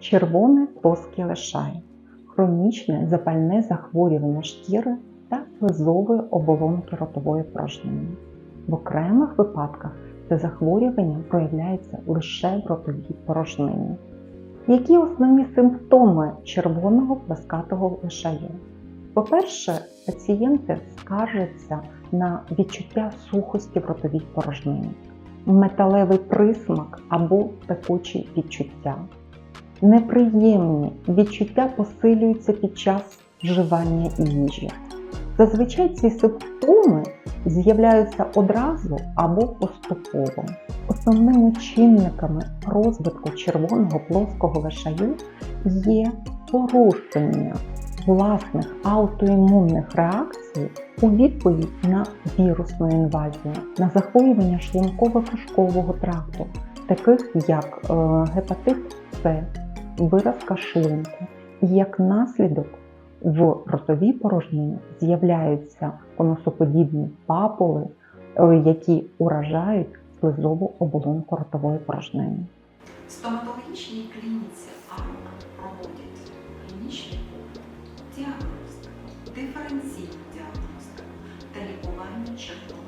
червоний плоский лишай, хронічне запальне захворювання шкіри та слизової оболонки ротової порожнини. В окремих випадках це захворювання проявляється лише в ротовій порожнині. Які основні симптоми червоного плескатого лишаю? По-перше, пацієнти скаржаться на відчуття сухості в ротовій порожнині, металевий присмак або пекучі відчуття. Неприємні відчуття посилюються під час вживання їжі. Зазвичай ці симптоми з'являються одразу або поступово. Основними чинниками розвитку червоного плоского лишаю є порушення власних аутоімунних реакцій у відповідь на вірусну інвазію, на захворювання шлунково-кишкового тракту, таких як е, гепатит С, виразка шлунку. І як наслідок в ротовій порожнині з'являються конусоподібні папули, е, які уражають слизову оболонку ротової порожнини. В стоматологічній клініці Арк проводять клінічний погляд, діагностику, диференційну діагностику та лікування чергу.